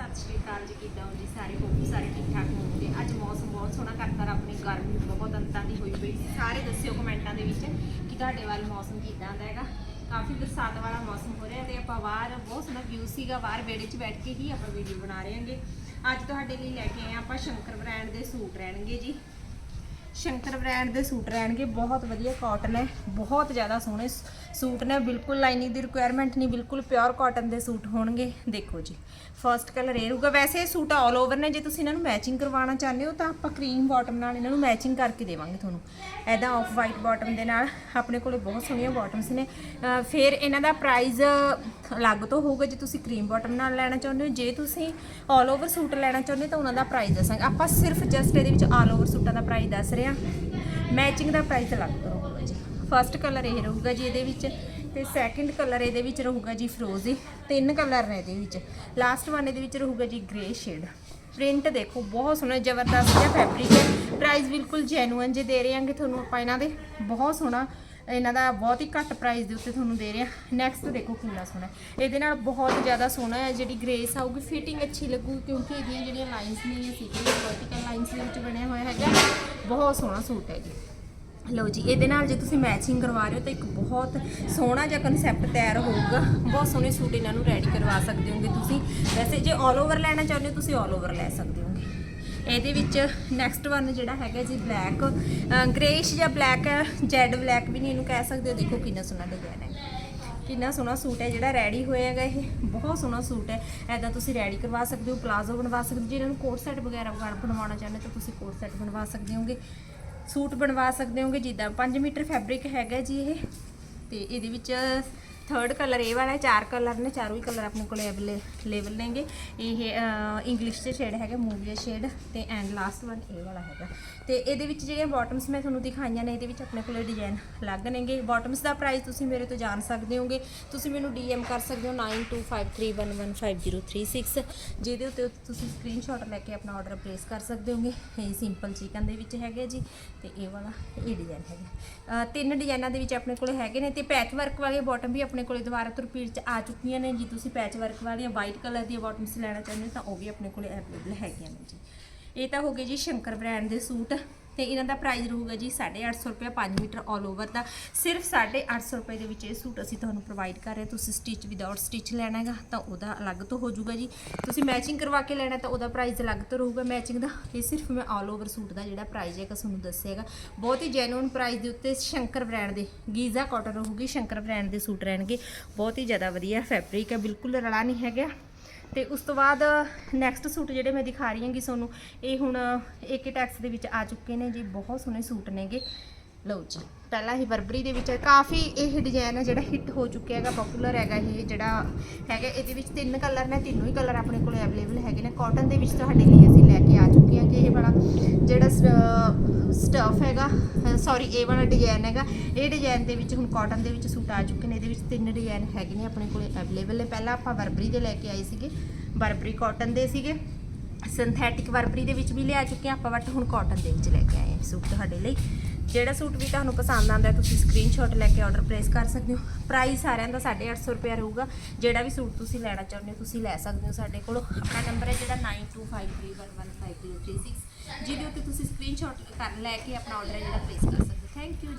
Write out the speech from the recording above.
ਸਤਿ ਸ਼੍ਰੀ ਅਕਾਲ ਜੀ, ਕਿੱਦਾਂ ਹੋ ਜੀ? ਸਾਰੇ ਹੋਪ ਸਾਰੇ ਠੀਕ ਠਾਕ ਹੋਣਗੇ। ਅੱਜ ਮੌਸਮ ਬਹੁਤ ਸੋਹਣਾ ਕਰਤਾ ਰੱਬ ਨੇ ਗਰਮੀ ਬਹੁਤ ਅੰਤਾਂ ਦੀ ਹੋਈ ਪਈ ਸੀ। ਸਾਰੇ ਦੱਸਿਓ ਕਮੈਂਟਾਂ ਦੇ ਵਿੱਚ ਕਿ ਤੁਹਾਡੇ ਵੱਲ ਮੌਸਮ ਕਿੱਦਾਂ ਦਾ ਹੈਗਾ। ਕਾਫੀ ਬਰਸਾਤ ਵਾਲਾ ਮੌਸਮ ਹੋ ਰਿਹਾ ਤੇ ਆਪਾਂ ਬਾਹਰ, ਬਹੁਤ ਸੋਹਣਾ ਵਿਊ ਸੀਗਾ। ਬਾਹਰ ਵਿਹੜੇ 'ਚ ਬੈਠ ਕੇ ਹੀ ਆਪਾਂ ਵੀਡੀਓ ਬਣਾ ਰਹੇ ਹਾਂਗੇ। ਅੱਜ ਤੁਹਾਡੇ ਲਈ ਲੈ ਕੇ ਆਏ ਹਾਂ ਆਪਾਂ ਸ਼ੰਕਰ ਬ੍ਰਾਂਡ ਦੇ ਸੂਟ ਰਹਿਣਗੇ ਜੀ। ਸ਼ੰਕਰ ਬ੍ਰਾਂਡ ਦੇ ਸੂਟ ਰਹਿਣਗੇ, ਬਹੁਤ ਵਧੀਆ ਕਾਟਨ ਹੈ, ਬਹੁਤ ਜ਼ਿਆਦਾ ਸੋਹਣੇ ਸ- ਸੂਟ ਨੇ, ਬਿਲਕੁਲ ਲਾਈਨਿੰਗ ਦੀ ਰਿਕੁਆਇਰਮੈਂਟ ਨਹੀਂ, ਬਿਲਕੁਲ ਪਿਓਰ ਕਾਟਨ ਦੇ ਸੂਟ ਹੋਣਗੇ, ਦੇਖੋ ਜੀ। ਫਰਸਟ ਕਲਰ ਇਹ ਰਹੂਗਾ। ਵੈਸੇ ਇਹ ਸੂਟ ਆਲ ਓਵਰ ਨੇ, ਜੇ ਤੁਸੀਂ ਇਹਨਾਂ ਨੂੰ ਮੈਚਿੰਗ ਕਰਵਾਉਣਾ ਚਾਹੁੰਦੇ ਹੋ ਤਾਂ ਆਪਾਂ ਕਰੀਮ ਬਾਟਮ ਨਾਲ ਇਹਨਾਂ ਨੂੰ ਮੈਚਿੰਗ ਕਰਕੇ ਦੇਵਾਂਗੇ ਤੁਹਾਨੂੰ। ਐਦਾਂ ਆਫ ਵਾਈਟ ਬਾਟਮ ਦੇ ਨਾਲ ਆਪਣੇ ਕੋਲੇ ਬਹੁਤ ਸੋਹਣੀਆਂ ਬਾਟਮਸ ਨੇ। ਫਿਰ ਇਹਨਾਂ ਦਾ ਪ੍ਰਾਈਸ ਅਲੱਗ ਤੋਂ ਹੋਊਗਾ, ਜੇ ਤੁਸੀਂ ਕਰੀਮ ਬਾਟਮ ਨਾਲ ਲੈਣਾ ਚਾਹੁੰਦੇ ਹੋ। ਜੇ ਤੁਸੀਂ ਆਲ ਓਵਰ ਸੂਟ ਲੈਣਾ ਚਾਹੁੰਦੇ ਹੋ ਤਾਂ ਉਹਨਾਂ ਦਾ ਪ੍ਰਾਈਸ ਦੱਸਾਂਗੇ। ਆਪਾਂ ਸਿਰਫ ਜਸਟ ਇਹਦੇ ਵਿੱਚ ਆਲ ਓਵਰ ਸੂਟਾਂ ਦਾ ਪ੍ਰਾਈਸ ਦੱਸ ਰਹੇ ਹਾਂ ਮੈਚਿੰਗ ਦਾ ਪ੍ਰਾਈਸ ਅਲੱਗ ਤੋਂ ਜੀ ਫਰਸਟ ਕਲਰ ਇਹ ਰਹੂਗਾ ਜੀ ਇਹਦੇ ਵਿੱਚ ਤੇ ਸੈਕਿੰਡ ਕਲਰ ਇਹਦੇ ਵਿੱਚ ਰਹੂਗਾ ਜੀ ਫਰੋਜ਼ੀ ਤਿੰਨ ਕਲਰ ਨੇ ਇਹਦੇ ਵਿੱਚ। ਲਾਸਟ ਵਨ ਇਹਦੇ ਵਿੱਚ ਰਹੂਗਾ ਜੀ ਗ੍ਰੇ ਸ਼ੇਡ ਪ੍ਰਿੰਟ ਦੇਖੋ, ਬਹੁਤ ਸੋਹਣਾ, ਜ਼ਬਰਦਸਤ ਜਿਹਾ ਫੈਬਰਿਕ ਹੈ। ਪ੍ਰਾਈਸ ਬਿਲਕੁਲ ਜੈਨੂਇਨ ਜੇ ਦੇ ਰਹੇ ਹਾਂਗੇ ਤੁਹਾਨੂੰ ਆਪਾਂ ਇਹਨਾਂ ਦੇ। ਬਹੁਤ ਸੋਹਣਾ, ਇਹਨਾਂ ਦਾ ਬਹੁਤ ਹੀ ਘੱਟ ਪ੍ਰਾਈਸ ਦੇ ਉੱਤੇ ਤੁਹਾਨੂੰ ਦੇ ਰਹੇ ਹਾਂ। ਨੈਕਸਟ ਦੇਖੋ ਕਿੰਨਾ ਸੋਹਣਾ ਇਹਦੇ ਨਾਲ ਬਹੁਤ ਜ਼ਿਆਦਾ ਸੋਹਣਾ ਹੈ, ਜਿਹੜੀ ਗ੍ਰੇਸ ਆਊਗੀ ਫਿਟਿੰਗ ਅੱਛੀ ਲੱਗੂ ਕਿਉਂਕਿ ਇਹਦੀਆਂ ਜਿਹੜੀਆਂ ਲਾਈਨਸ ਨੇ, ਇਹ ਸਿੱਧੀਆਂ ਵਰਟੀਕਲ ਲਾਈਨਸ ਦੇ ਵਿੱਚ ਬਣਿਆ ਹੋਇਆ ਹੈਗਾ। ਬਹੁਤ ਸੋਹਣਾ ਸੂਟ ਹੈ ਜੀ। ਲਓ ਜੀ, ਇਹਦੇ ਨਾਲ ਜੇ ਤੁਸੀਂ ਮੈਚਿੰਗ ਕਰਵਾ ਰਹੇ ਹੋ ਤਾਂ ਇੱਕ ਬਹੁਤ ਸੋਹਣਾ ਜਿਹਾ ਕਨਸੈਪਟ ਤਿਆਰ ਹੋਊਗਾ। ਬਹੁਤ ਸੋਹਣੇ ਸੂਟ ਇਹਨਾਂ ਨੂੰ ਰੈਡੀ ਕਰਵਾ ਸਕਦੇ ਹੋਗੇ ਤੁਸੀਂ। ਵੈਸੇ ਜੇ ਆਲ ਓਵਰ ਲੈਣਾ ਚਾਹੁੰਦੇ ਹੋ, ਤੁਸੀਂ ਆਲ ਓਵਰ ਲੈ ਸਕਦੇ ਹੋਗੇ। ਇਹਦੇ ਵਿੱਚ ਨੈਕਸਟ ਵਨ ਜਿਹੜਾ ਹੈਗਾ ਜੀ ਬਲੈਕ ਗ੍ਰੇਇਸ਼ ਜਾਂ ਬਲੈਕ ਹੈ ਜੈਡ ਬਲੈਕ ਵੀ ਨਹੀਂ ਇਹਨੂੰ ਕਹਿ ਸਕਦੇ। ਹੋ ਦੇਖੋ ਕਿੰਨਾ ਸੋਹਣਾ ਡਿਜ਼ਾਈਨ ਹੈ। ਕਿੰਨਾ ਸੋਹਣਾ ਸੂਟ ਹੈ ਜਿਹੜਾ ਰੈਡੀ ਹੋਏਗਾ ਇਹ। ਬਹੁਤ ਸੋਹਣਾ ਸੂਟ ਹੈ। ਐਦਾਂ ਤੁਸੀਂ ਰੈਡੀ ਕਰਵਾ ਸਕਦੇ ਹੋ, ਪਲਾਜ਼ੋ ਬਣਵਾ ਸਕਦੇ ਹੋ। ਜਿਹਨਾਂ ਨੂੰ ਕੋਟ ਸੈਟ ਵਗੈਰਾ ਵਗੈਰਾ ਬਣਵਾਉਣਾ ਚਾਹੁੰਦੇ ਤਾਂ ਤੁਸੀਂ ਕੋਟ ਸੈਟ ਬਣਵਾ ਸਕਦੇ ਹੋਗੇ। ਸੂਟ ਬਣਵਾ ਸਕਦੇ ਹੋਗੇ, ਜਿੱਦਾਂ 5 ਮੀਟਰ ਫੈਬਰਿਕ ਹੈਗਾ ਜੀ ਇਹ। ਤੇ ਇਹਦੇ ਵਿੱਚ ਥਰਡ ਕਲਰ ਇਹ ਵਾਲਾ ਹੈ ਚਾਰ ਕਲਰ ਨੇ, ਚਾਰੋਂ ਹੀ ਕਲਰ ਆਪਣੇ ਕੋਲੇ ਅਵੇਲੇਬਲ ਨੇਗੇ। ਇਹ ਇੰਗਲਿਸ਼ ਦੇ ਸ਼ੇਡ ਹੈਗੇ ਮੂਵੀਆ ਸ਼ੇਡ ਤੇ ਐਂਡ ਲਾਸਟ ਵਨ ਇਹ ਵਾਲਾ ਹੈਗਾ। ਤੇ ਇਹਦੇ ਵਿੱਚ ਜਿਹੜੀਆਂ ਬਾਟਮਸ ਮੈਂ ਤੁਹਾਨੂੰ ਦਿਖਾਈਆਂ ਨੇ, ਇਹਦੇ ਵਿੱਚ ਆਪਣੇ ਕੋਲੇ ਡਿਜ਼ਾਈਨ ਅਲੱਗ ਨੇਗੇ। ਬਾਟਮਸ ਦਾ ਪ੍ਰਾਈਸ ਤੁਸੀਂ ਮੇਰੇ ਤੋਂ ਜਾਣ ਸਕਦੇ ਹੋਗੇ। ਤੁਸੀਂ ਮੈਨੂੰ ਡੀਐਮ ਕਰ ਸਕਦੇ ਹੋ 9253115036 ਜਿਹਦੇ ਉੱਤੇ ਤੁਸੀਂ ਸਕਰੀਨਸ਼ਾਟ ਲੈ ਕੇ ਆਪਣਾ ਆਰਡਰ ਪਲੇਸ ਕਰ ਸਕਦੇ ਹੋਗੇ। ਇਹ ਸਿੰਪਲ ਚਿਕਨ ਦੇ ਵਿੱਚ ਹੈਗੇ ਜੀ। ਤੇ ਇਹ ਵਾਲਾ, ਇਹ ਡਿਜ਼ਾਈਨ ਹੈਗਾ। ਤਿੰਨ ਡਿਜ਼ਾਈਨਾਂ ਦੇ ਵਿੱਚ ਆਪਣੇ ਕੋਲੇ ਹੈਗੇ ਨੇ। ਤੇ ਪੈਚ ਵਰਕ ਵਾਲੇ ਬਾਟਮ ਵੀ ਆਪਣੇ ਆਪਣੇ ਕੋਲੇ ਦੁਬਾਰਾ ਤੋਂ ਚ ਆ ਚੁੱਕੀਆਂ ਨੇ ਜੀ। ਤੁਸੀਂ ਪੈਚ ਵਰਕ ਵਾਲੀਆਂ ਵਾਈਟ ਕਲਰ ਦੀਆਂ ਬਾਟਮਸ ਲੈਣਾ ਚਾਹੁੰਦੇ ਹੋ ਤਾਂ ਉਹ ਵੀ ਆਪਣੇ ਕੋਲੇ ਅਵੇਲੇਬਲ ਹੈਗੀਆਂ ਨੇ ਜੀ। ਇਹ ਤਾਂ ਹੋ ਗਏ ਜੀ ਸ਼ੰਕਰ ਬ੍ਰਾਂਡ ਦੇ ਸੂਟ। ਤੇ ਇਹਨਾਂ ਦਾ ਪ੍ਰਾਈਸ ਰਹੂਗਾ ਜੀ 850 ਰੁਪਏ 5 ਮੀਟਰ ਆਲ ਓਵਰ ਦਾ। ਸਿਰਫ 850 ਰੁਪਏ ਦੇ ਵਿੱਚ ਇਹ ਸੂਟ ਅਸੀਂ ਤੁਹਾਨੂੰ ਪ੍ਰੋਵਾਈਡ ਕਰ ਰਹੇ ਹਾਂ। ਤੁਸੀਂ ਸਟਿਚ ਵਿਦਆਊਟ ਸਟਿਚ ਲੈਣਾ ਹੈਗਾ, ਤਾਂ ਉਹਦਾ ਅਲੱਗ ਤੋਂ ਹੋ ਜਾਊਗਾ ਜੀ। ਤੁਸੀਂ ਮੈਚਿੰਗ ਕਰਵਾ ਕੇ ਲੈਣਾ ਤਾਂ ਉਹਦਾ ਪ੍ਰਾਈਸ ਅਲੱਗ ਤੋਂ ਰਹੂਗਾ ਮੈਚਿੰਗ ਦਾ। ਇਹ ਸਿਰਫ ਮੈਂ ਆਲ ਓਵਰ ਸੂਟ ਦਾ ਜਿਹੜਾ ਪ੍ਰਾਈਸ ਹੈਗਾ ਤੁਹਾਨੂੰ ਦੱਸਿਆਗਾ ਬਹੁਤ ਹੀ ਜੈਨੂਇਨ ਪ੍ਰਾਈਸ ਦੇ ਉੱਤੇ ਸ਼ੰਕਰ ਬ੍ਰਾਂਡ ਦੇ, ਗੀਜ਼ਾ ਕਾਟਨ ਰਹੂਗੀ, ਸ਼ੰਕਰ ਬ੍ਰਾਂਡ ਦੇ ਸੂਟ ਰਹਿਣਗੇ। ਬਹੁਤ ਹੀ ਜ਼ਿਆਦਾ ਵਧੀਆ ਫੈਬਰਿਕ ਹੈ, ਬਿਲਕੁਲ ਰਲਾ ਨਹੀਂ ਹੈਗਾ। ਤੇ ਉਸ ਤੋਂ ਬਾਅਦ ਨੈਕਸਟ ਸੂਟ ਜਿਹੜੇ ਮੈਂ ਦਿਖਾ ਰਹੀ ਹਾਂਗੀ ਤੁਹਾਨੂੰ, ਇਹ ਹੁਣ ਏਕੇ ਟੈਕਸ ਦੇ ਵਿੱਚ ਆ ਚੁੱਕੇ ਨੇ ਜੀ, ਬਹੁਤ ਸੋਹਣੇ ਸੂਟ ਨੇਗੇ। ਲਓ ਜੀ, ਪਹਿਲਾਂ ਹੀ ਬਰਬਰੀ ਦੇ ਵਿੱਚ ਕਾਫੀ ਇਹ ਡਿਜ਼ਾਈਨ ਹੈ ਜਿਹੜਾ ਹਿੱਟ ਹੋ ਚੁੱਕਿਆ ਹੈਗਾ ਪਪੂਲਰ ਹੈਗਾ ਇਹ, ਜਿਹੜਾ ਹੈਗਾ, ਇਹਦੇ ਵਿੱਚ ਤਿੰਨ ਕਲਰ ਨੇ, ਤਿੰਨੋਂ ਹੀ ਕਲਰ ਆਪਣੇ ਕੋਲ ਅਵੇਲੇਬਲ ਹੈਗੇ ਨੇ। ਕਾਟਨ ਦੇ ਵਿੱਚ ਤੁਹਾਡੇ ਲਈ ਅਸੀਂ ਲੈ ਕੇ ਆ ਚੁੱਕੇ ਹਾਂ ਕਿ ਇਹ ਜਿਹੜਾ ਸਟਫ ਹੈਗਾ ਸੌਰੀ ਇਹ ਵਾਲਾ ਡਿਜ਼ਾਈਨ ਹੈਗਾ, ਇਹ ਡਿਜ਼ਾਈਨ ਦੇ ਵਿੱਚ ਹੁਣ ਕਾਟਨ ਦੇ ਵਿੱਚ ਸੂਟ ਆ ਚੁੱਕੇ ਨੇ, ਇਹਦੇ ਵਿੱਚ ਤਿੰਨ ਡਿਜ਼ਾਈਨ ਹੈਗੇ ਨੇ ਆਪਣੇ ਕੋਲੇ ਅਵੇਲੇਬਲ ਨੇ। ਪਹਿਲਾਂ ਆਪਾਂ ਬਰਬਰੀ ਦੇ ਲੈ ਕੇ ਆਏ ਸੀਗੇ, ਬਰਬਰੀ ਕਾਟਨ ਦੇ ਸੀਗੇ ਸਿੰਥੈਟਿਕ ਵਰਬਰੀ ਦੇ ਵਿੱਚ ਵੀ ਲਿਆ ਚੁੱਕੇ ਹਾਂ ਆਪਾਂ ਬਟ ਹੁਣ ਕਾਟਨ ਦੇ ਵਿੱਚ ਲੈ ਕੇ ਆਏ ਸੂਟ ਤੁਹਾਡੇ ਲਈ। ਜਿਹੜਾ ਸੂਟ ਵੀ ਤੁਹਾਨੂੰ ਪਸੰਦ ਆਉਂਦਾ ਤੁਸੀਂ ਸਕਰੀਨਸ਼ਾਟ ਲੈ ਕੇ ਆਰਡਰ ਪਲੇਸ ਕਰ ਸਕਦੇ ਹੋ। ਪ੍ਰਾਈਸ ਸਾਰਿਆਂ ਦਾ 850 ਰੁਪਏ ਰਹੂਗਾ। ਜਿਹੜਾ ਵੀ ਸੂਟ ਤੁਸੀਂ ਲੈਣਾ ਚਾਹੁੰਦੇ ਹੋ, ਤੁਸੀਂ ਲੈ ਸਕਦੇ ਹੋ ਸਾਡੇ ਕੋਲੋਂ। ਆਪਣਾ ਨੰਬਰ ਹੈ ਜਿਹੜਾ 9253115036 ਜਿਹਦੇ ਉੱਤੇ ਤੁਸੀਂ ਸਕਰੀਨਸ਼ਾਟ ਕਰ ਲੈ ਕੇ ਆਪਣਾ ਆਰਡਰ ਹੈ ਜਿਹੜਾ ਪਲੇਸ ਕਰ ਸਕਦੇ ਹੋ। ਥੈਂਕ ਯੂ ਜੀ।